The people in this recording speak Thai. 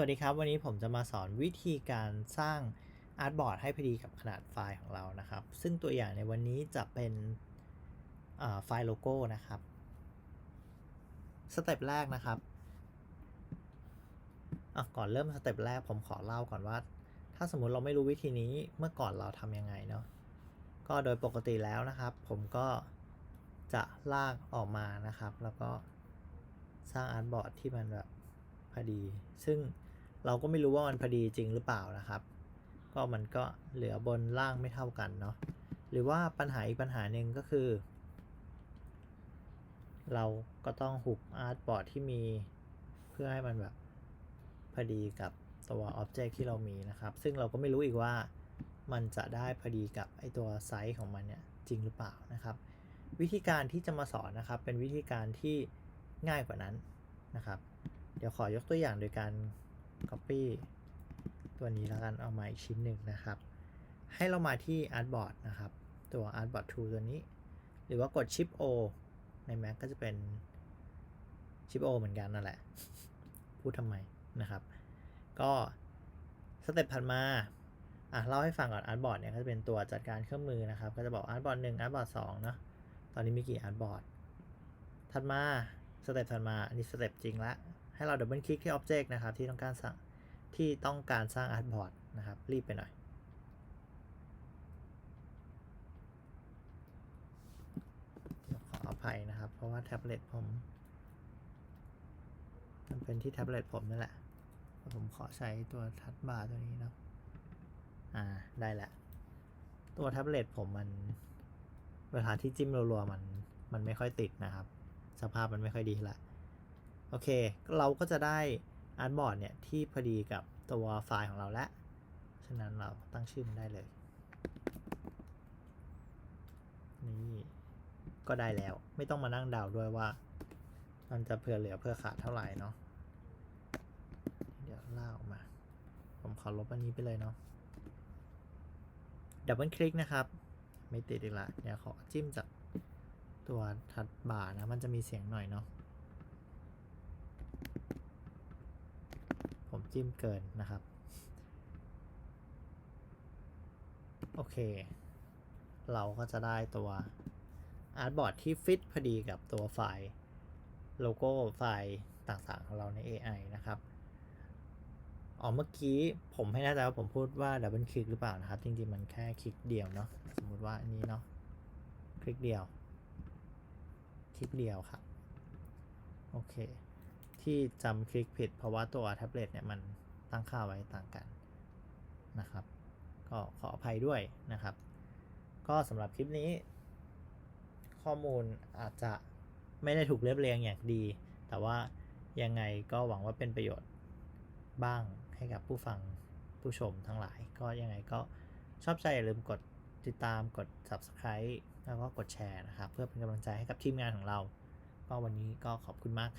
วัสดีครับ วันนี้ผมจะมาสอนวิธีการสร้างอาร์ตบอร์ดให้พอดีกับขนาดไฟล์ของเรานะครับ ซึ่งตัวอย่างในวันนี้จะเป็นไฟล์โลโก้นะครับสเต็ปแรกนะครับก่อนเริ่มสเต็ปแรกผมขอเล่าก่อนว่า ถ้าสมมุติเราไม่รู้วิธีนี้เมื่อก่อนเราทำยังไงเนาะก็โดยปกติแล้วนะครับ ผมก็จะลากออกมานะครับ แล้วก็สร้างอาร์ตบอร์ดที่มันแบบพอดี ซึ่ง เราก็ไม่รู้ว่ามันพอดีจริงหรือเปล่านะครับ ก็มันก็เหลือบนล่างไม่เท่ากันเนาะหรือว่าปัญหาอีกปัญหาหนึ่งก็คือ เราก็ต้องหุบอาร์ตบอร์ดที่มีเพื่อให้มันแบบพอดีกับตัวอ็อบเจกต์ที่เรามีนะครับ ซึ่งเราก็ไม่รู้อีกว่ามันจะได้พอดีกับไอตัวไซส์ของมันเนี่ยจริงหรือเปล่านะครับ วิธีการที่จะมาสอนนะครับ เป็นวิธีการที่ง่ายกว่านั้นนะครับ เดี๋ยวขอยกตัวอย่างโดยการ Copy ตัวนี้แล้วกันเอามาอีกชิ้นหนึ่งนะครับ ให้เรามาที่ Artboard นะครับ ตัว Artboard Tool ตัวนี้ หรือว่ากด Shift O ใน Mac ก็จะเป็น Shift O เหมือนกันนั่นแหละ พูดทำไมนะครับ ก็สเต็ปถัดมาอะเล่าให้ฟังก่อน Artboard เนี่ยก็จะเป็นตัวจัดการเครื่องมือนะครับ ก็จะบอก Artboard 1 Artboard 2เนอะตอนนี้มีกี่ Artboard ถัดมาสเต็ปถัดมาอันนี้สเต็ปจริงละ ให้เราดับเบิลคลิกที่ Object นะครับ ที่ต้องการสั่งที่ต้องการสร้าง Artboard นะครับ รีบไปหน่อย ขออภัยนะครับ เพราะว่าแท็บเล็ตผมมันเป็นที่แท็บเล็ตผมนั่นแหละ ผมขอใช้ตัวทัชบาร์ตัวนี้เนาะอ่า ได้ละ ตัวแท็บเล็ตผมมัน เวลาที่จิ้มรัวๆมัน มันไม่ค่อยติดนะครับ สภาพมันไม่ค่อยดีละ โอเค เราก็จะได้อาร์ตบอร์ดเนี่ย ที่พอดีกับตัวไฟล์ของเราแล้ว ฉะนั้นเราตั้งชื่อมันได้เลย นี่ก็ได้แล้ว ไม่ต้องมานั่งเดาด้วยว่า มันจะเผื่อเหลือเพื่อขาดเท่าไหร่เนาะ เดี๋ยวล่ากออกมา ผมขอลบอันนี้ไปเลยเนาะ ดับเบิลคลิกนะครับ ไม่ติดอีกละเดี๋ยวขอจิ้มจากตัวทัดบาร์นะ มันจะมีเสียงหน่อยเนาะ ผม จิ้มเกินนะครับ โอเค เราก็จะได้ตัวอาร์ตบอร์ดที่ฟิตพอดีกับตัวไฟล์โลโก้ไฟล์ต่างๆของเราใน AI นะครับอ๋อเมื่อกี้ผมไม่แน่ใจว่าผมพูดว่าดับเบิลคลิกหรือเปล่านะครับ จริงๆ มันแค่คลิกเดียวเนาะสมมุติว่าอันนี้เนาะคลิกเดียว คลิกเดียวครับ โอเค ที่จำคลิกผิด เพราะว่าตัวแท็บเล็ตเนี่ยมันตั้งค่าไว้ต่างกันนะครับ ก็ขออภัยด้วยนะครับ ก็สำหรับคลิปนี้ ข้อมูลอาจจะไม่ได้ถูกเรียบเรียงอย่างดี แต่ว่ายังไงก็หวังว่าเป็นประโยชน์บ้างให้กับผู้ฟังผู้ชมทั้งหลาย ก็ยังไงก็ชอบใจอย่าลืมกดติดตามกด subscribe แล้วก็กดแชร์นะครับ เพื่อเป็นกำลังใจให้กับทีมงานของเรา ก็วันนี้ก็ขอบคุณมาก